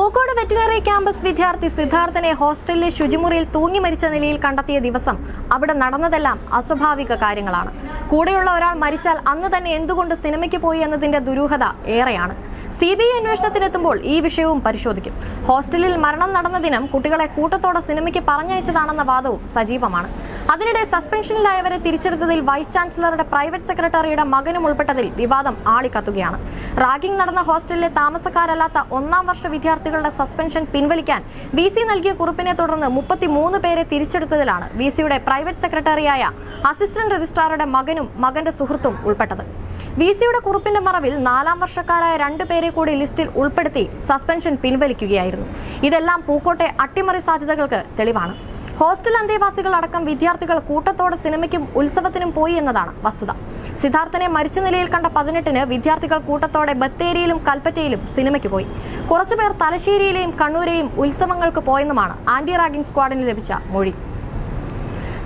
Pookode veterinary campus വിദ്യാർത്ഥി സിദ്ധാർത്ഥനെ ഹോസ്റ്റലിലെ ശുചിമുറിയിൽ തൂങ്ങി മരിച്ച നിലയിൽ കണ്ടെത്തിയ ദിവസം അവിടെ നടന്നതെല്ലാം അസ്വാഭാവിക കാര്യങ്ങളാണ്. കൂടെയുള്ള ഒരാൾ മരിച്ചാൽ അന്ന് തന്നെ എന്തുകൊണ്ട് സിനിമയ്ക്ക് പോയി എന്നതിന്റെ ദുരൂഹത ഏറെയാണ്. സി ബി ഐ അന്വേഷണത്തിനെത്തുമ്പോൾ ഈ വിഷയവും പരിശോധിക്കും. ഹോസ്റ്റലിൽ മരണം നടന്ന ദിനം കുട്ടികളെ കൂട്ടത്തോടെ സിനിമയ്ക്ക് പറഞ്ഞയച്ചതാണെന്ന വാദവും സജീവമാണ്. അതിനിടെ സസ്പെൻഷനിലായവരെ തിരിച്ചെടുത്തതിൽ വൈസ് ചാൻസലറുടെ പ്രൈവറ്റ് സെക്രട്ടറിയുടെ മകനും ഉൾപ്പെട്ടതിൽ വിവാദം ആളിക്കത്തുകയാണ്. റാഗിംഗ് നടന്ന ഹോസ്റ്റലിലെ താമസക്കാരല്ലാത്ത ഒന്നാം വർഷ വിദ്യാർത്ഥികളുടെ സസ്പെൻഷൻ പിൻവലിക്കാൻ വി സി നൽകിയ കുറിപ്പിനെ തുടർന്ന് മുപ്പത്തിമൂന്ന് പേരെ തിരിച്ചെടുത്തതിലാണ് വി സിയുടെ പ്രൈവറ്റ് സെക്രട്ടറിയായ അസിസ്റ്റന്റ് രജിസ്ട്രാറുടെ മകനും മകന്റെ സുഹൃത്തും ഉൾപ്പെട്ടത്. വി സിയുടെ കുറിപ്പിന്റെ മറവിൽ നാലാം വർഷക്കാരായ രണ്ടു പേരെ കൂടി ലിസ്റ്റിൽ ഉൾപ്പെടുത്തി സസ്പെൻഷൻ പിൻവലിക്കുകയായിരുന്നു. ഇതെല്ലാം പൂക്കോട്ടെ അട്ടിമറി സാധ്യതകൾക്ക് തെളിവാണ്. ഹോസ്റ്റൽ അന്തേവാസികൾ അടക്കം വിദ്യാർത്ഥികൾ കൂട്ടത്തോടെ സിനിമയ്ക്കും ഉത്സവത്തിനും പോയി എന്നതാണ് വസ്തുത. സിദ്ധാർത്ഥനെ മരിച്ച നിലയിൽ കണ്ട പതിനെട്ടിന് വിദ്യാർത്ഥികൾ കൂട്ടത്തോടെ ബത്തേരിയിലും കൽപ്പറ്റയിലും സിനിമയ്ക്ക് പോയി. കുറച്ചുപേർ തലശ്ശേരിയിലെയും കണ്ണൂരെയും ഉത്സവങ്ങൾക്ക് പോയെന്നുമാണ് ആന്റി റാഗിംഗ് സ്ക്വാഡിന് ലഭിച്ച മൊഴി.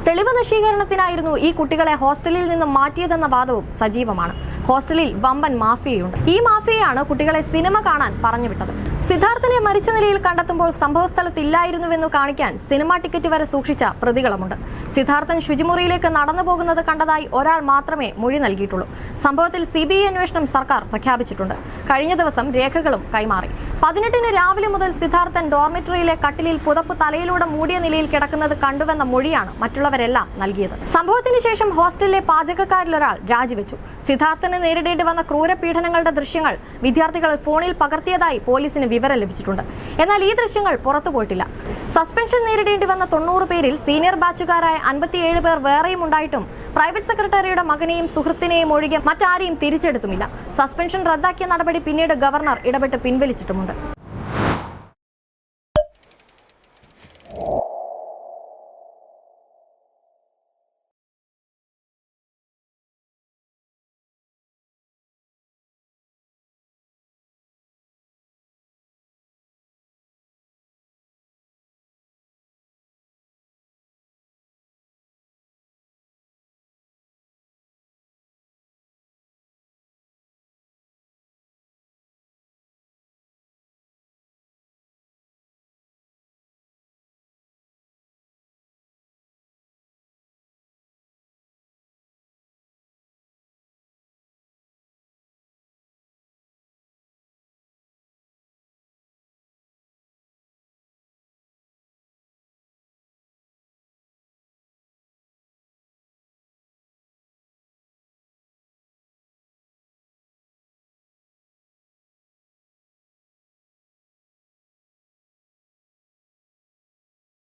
തെളിവ് നശീകരണത്തിനായിരുന്നു ഈ കുട്ടികളെ ഹോസ്റ്റലിൽ നിന്ന് മാറ്റിയതെന്ന വാദവും സജീവമാണ്. ഹോസ്റ്റലിൽ വമ്പൻ മാഫിയയുണ്ട്. ഈ മാഫിയയാണ് കുട്ടികളെ സിനിമ കാണാൻ പറഞ്ഞുവിട്ടത്. സിദ്ധാർത്ഥനെ മരിച്ച നിലയിൽ കണ്ടെത്തുമ്പോൾ സംഭവസ്ഥലത്തില്ലായിരുന്നുവെന്നു കാണിക്കാൻ സിനിമാ ടിക്കറ്റ് വരെ സൂക്ഷിച്ച പ്രതികളുമുണ്ട്. സിദ്ധാർത്ഥൻ ശുചിമുറിയിലേക്ക് നടന്നു പോകുന്നത് കണ്ടതായി ഒരാൾ മാത്രമേ മൊഴി നൽകിയിട്ടുള്ളൂ. സംഭവത്തിൽ സി ബി ഐ അന്വേഷണം സർക്കാർ പ്രഖ്യാപിച്ചിട്ടുണ്ട്. കഴിഞ്ഞ ദിവസം രേഖകളും കൈമാറി. പതിനെട്ടിന് രാവിലെ മുതൽ സിദ്ധാർത്ഥൻ ഡോർമിറ്ററിയിലെ കട്ടിലിൽ പുതപ്പ് തലയിലൂടെ മൂടിയ നിലയിൽ കിടക്കുന്നത് കണ്ടുവെന്ന മൊഴിയാണ് മറ്റുള്ളവരെല്ലാം നൽകിയത്. സംഭവത്തിന് ശേഷം ഹോസ്റ്റലിലെ പാചകക്കാരിലൊരാൾ രാജിവെച്ചു. സിദ്ധാർത്ഥിന് നേരിടേണ്ടി വന്ന ക്രൂരപീഡനങ്ങളുടെ ദൃശ്യങ്ങൾ വിദ്യാർത്ഥികൾ ഫോണിൽ പകർത്തിയതായി പോലീസിന് വിവരം ലഭിച്ചിട്ടുണ്ട്. എന്നാൽ ഈ ദൃശ്യങ്ങൾ പുറത്തു പോയിട്ടില്ല. സസ്പെൻഷൻ നേരിടേണ്ടി വന്ന തൊണ്ണൂറ് പേരിൽ സീനിയർ ബാച്ചുകാരായ അൻപത്തിയേഴ് പേർ വേറെയും ഉണ്ടായിട്ടും പ്രൈവറ്റ് സെക്രട്ടറിയുടെ മകനെയും സുഹൃത്തിനെയും ഒഴികെ മറ്റാരെയും തിരിച്ചെടുത്തുമില്ല. സസ്പെൻഷൻ റദ്ദാക്കിയ നടപടി പിന്നീട് ഗവർണർ ഇടപെട്ട് പിൻവലിച്ചിട്ടുമുണ്ട്.